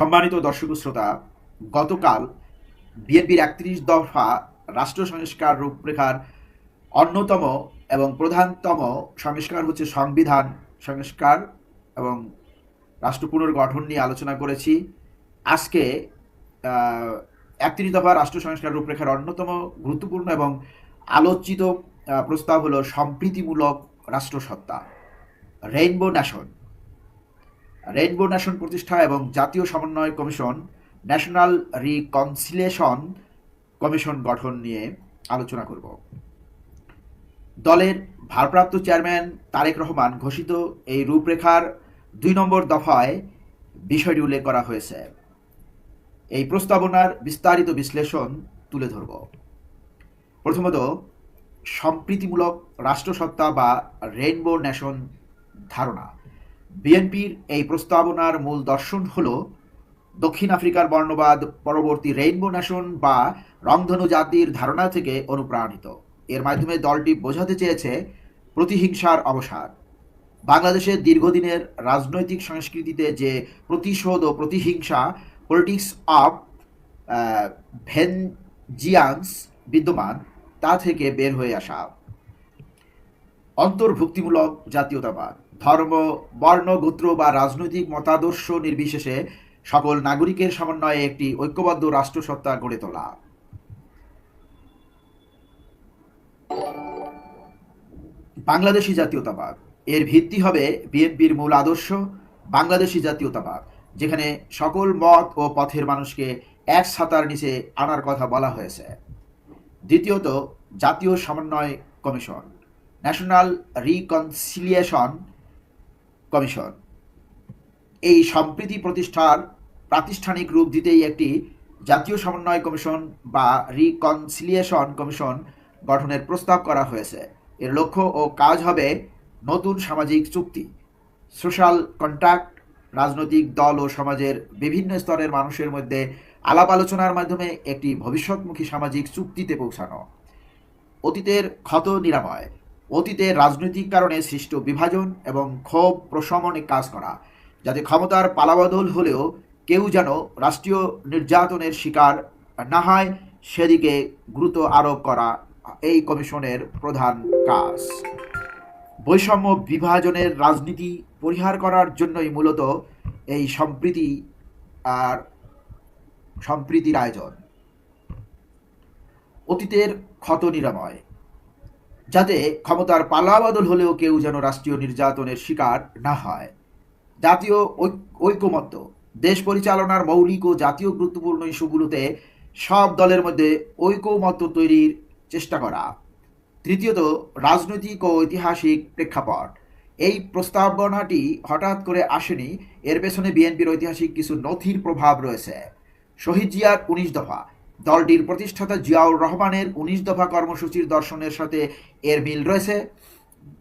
সম্মানিত দর্শক শ্রোতা, গতকাল বিএনপির একত্রিশ দফা রাষ্ট্র সংস্কার রূপরেখার অন্যতম এবং প্রধানতম সংস্কার হচ্ছে সংবিধান সংস্কার এবং রাষ্ট্র পুনর্গঠন নিয়ে আলোচনা করেছি। আজকে একত্রিশ দফা রাষ্ট্র সংস্কার রূপরেখার অন্যতম গুরুত্বপূর্ণ এবং আলোচিত প্রস্তাব হলো সম্প্রীতিমূলক রাষ্ট্রসত্তা রেইনবো ন্যাশন রেইনবো ন্যাশন প্রতিষ্ঠা এবং জাতীয় সমন্বয় কমিশন ন্যাশনাল রিকনসিলেশন কমিশন গঠন নিয়ে আলোচনা করব। দলের ভারপ্রাপ্ত চেয়ারম্যান তারেক রহমান ঘোষিত এই রূপরেখার দুই নম্বর দফায় বিষয়টি উল্লেখ করা হয়েছে। এই প্রস্তাবনার বিস্তারিত বিশ্লেষণ তুলে ধরব। প্রথমত, সম্প্রীতিমূলক রাষ্ট্রসত্তা বা রেইনবো ন্যাশন ধারণা। বিএনপির এই প্রস্তাবনার মূল দর্শন হল দক্ষিণ আফ্রিকার বর্ণবাদ, পরবর্তী রেইনবো ন্যাশন বা রংধনু জাতির ধারণা থেকে অনুপ্রাণিত। এর মাধ্যমে দলটি বোঝাতে চেয়েছে প্রতিহিংসার অবসান। বাংলাদেশের দীর্ঘদিনের রাজনৈতিক সংস্কৃতিতে যে প্রতিশোধ ও প্রতিহিংসা পলিটিক্স অফ ভেনজিয়ান্স বিদ্যমান, তা থেকে বের হয়ে আসা। অন্তর্ভুক্তিমূলক জাতীয়তাবাদ। ধর্ম, বর্ণ, গোত্র বা রাজনৈতিক মতাদর্শ নির্বিশেষে সকল নাগরিকের সমন্বয়ে একটি ঐক্যবদ্ধ রাষ্ট্রসত্তা গড়ে তোলা। বাংলাদেশি জাতীয়তাবাদ। এর ভিত্তি হবে বিএনপির মূল আদর্শ, বাংলাদেশি জাতীয়তাবাদ, যেখানে সকল মত ও পথের মানুষকে এক ছাতার নিচে আনার কথা বলা হয়েছে। দ্বিতীয়ত, জাতীয় সমন্বয় কমিশন, ন্যাশনাল রিকনসিলিয়েশন কমিশন। এই সম্প্রীতি প্রতিষ্ঠার প্রাতিষ্ঠানিক রূপ দিতেই একটি জাতীয় সমন্বয় কমিশন বা রিকনসিলিয়েশন কমিশন গঠনের প্রস্তাব করা হয়েছে। এর লক্ষ্য ও কাজ হবে নতুন সামাজিক চুক্তি, সোশ্যাল কন্ট্রাক্ট রাজনৈতিক দল ও সমাজের বিভিন্ন স্তরের মানুষের মধ্যে আলাপ আলোচনার মাধ্যমে একটি ভবিষ্যৎমুখী সামাজিক চুক্তিতে পৌঁছানো। অতীতের ক্ষত নিরাময় অতীতের রাজনৈতিক কারণে সৃষ্ট বিভাজন এবং ক্ষোভ প্রশমনে কাজ করা, যাতে ক্ষমতার পালাবদল হলেও কেউ যেন রাষ্ট্রীয় নির্যাতনের শিকার না হয়, সেদিকে গুরুত্ব আরোপ করা এই কমিশনের প্রধান কাজ। বৈষম্য বিভাজনের রাজনীতি পরিহার করার জন্যই মূলত এই সম্প্রীতি আর সম্প্রীতির আয়োজন। অতীতের ক্ষত নিরাময়। যাতে ক্ষমতার পালাবদল হলেও কেউ যেন রাষ্ট্রীয় নির্যাতনের শিকার না হয়। জাতীয় ঐক- ঐকমত্য, দেশ পরিচালনার মৌলিক ও জাতীয় গুরুত্বপূর্ণ ইস্যুগুলোতে সব দলের মধ্যে ঐকমত্য তৈরির চেষ্টা করা। তৃতীয়ত, রাজনৈতিক ও ঐতিহাসিক প্রেক্ষাপট। এই প্রস্তাবনাটি হঠাৎ করে আসেনি, এর পেছনে বিএনপির ঐতিহাসিক কিছু নথির প্রভাব রয়েছে। শহীদ জিয়ার উনিশ দফা দলটির প্রতিষ্ঠাতা জিয়াউর রহমানের উনিশ দফা কর্মসূচির দর্শনের সাথে এর মিল রয়েছে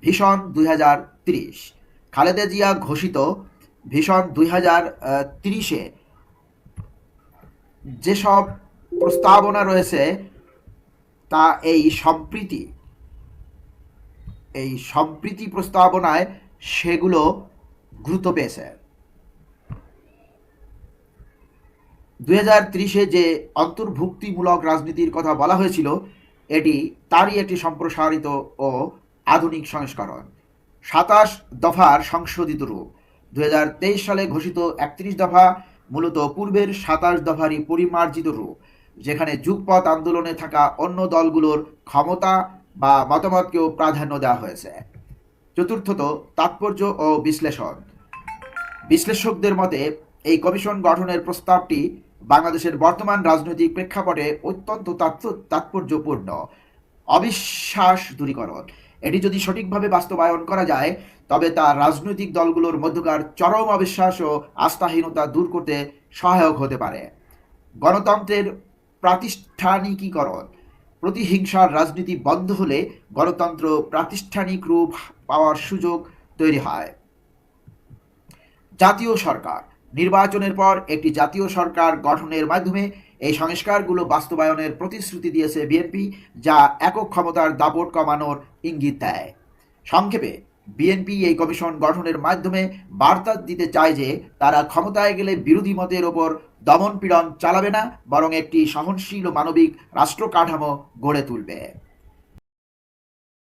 ভীষণ দুই হাজার তিরিশ। খালেদা জিয়া ঘোষিত ভীষণ দুই হাজার তিরিশে যেসব প্রস্তাবনা রয়েছে, তা এই সম্প্রীতি এই সম্প্রীতি প্রস্তাবনায় সেগুলো গুরুত্ব পেয়েছে। দুই যে অন্তর্ভুক্তিমূলক রাজনীতির কথা বলা হয়েছিল, এটি তারই একটি সম্প্রসারিত ও আধুনিক সংস্করণ। সাতাশ দফার সংশোধিত রূপ। দু হাজার তেইশ সালে ঘোষিত একত্রিশ দফা মূলত পূর্বের সাতাশ দফারই পরিমার্জিত রূপ, যেখানে যুগপথ আন্দোলনে থাকা অন্য দলগুলোর ক্ষমতা বা মতামতকেও প্রাধান্য দেওয়া হয়েছে। চতুর্থত, তাৎপর্য ও বিশ্লেষণ। বিশ্লেষকদের মতে, এই কমিশন গঠনের প্রস্তাবটি বাংলাদেশের বর্তমান রাজনৈতিক প্রেক্ষাপটে অত্যন্ত তাৎপর্যপূর্ণ। অবিশ্বাস দূরীকরণ। এটি যদি সঠিকভাবে বাস্তবায়ন করা যায়, তবে তা রাজনৈতিক দলগুলোর মধ্যকার চরম অবিশ্বাস ও আস্থাহীনতা দূর করতে সহায়ক হতে পারে। গণতন্ত্রের প্রাতিষ্ঠানিকীকরণ। প্রতিহিংসার রাজনীতি বন্ধ হলে গণতন্ত্র প্রাতিষ্ঠানিক রূপ পাওয়ার সুযোগ তৈরি হয়। জাতীয় সরকার। নির্বাচনের পর একটি জাতীয় সরকার গঠনের মাধ্যমে এই সংস্কারগুলো বাস্তবায়নের প্রতিশ্রুতি দিয়েছে বিএনপি যা একক ক্ষমতার দাপট কমানোর ইঙ্গিত দেয়। সংক্ষেপে বিএনপি এই কমিশন গঠনের মাধ্যমে বার্তা দিতে চায় যে তারা ক্ষমতায় গেলে বিরোধী মতের ওপর দমন পীড়ন চালাবে না, বরং একটি সহনশীল ও মানবিক রাষ্ট্র কাঠামো গড়ে তুলবে।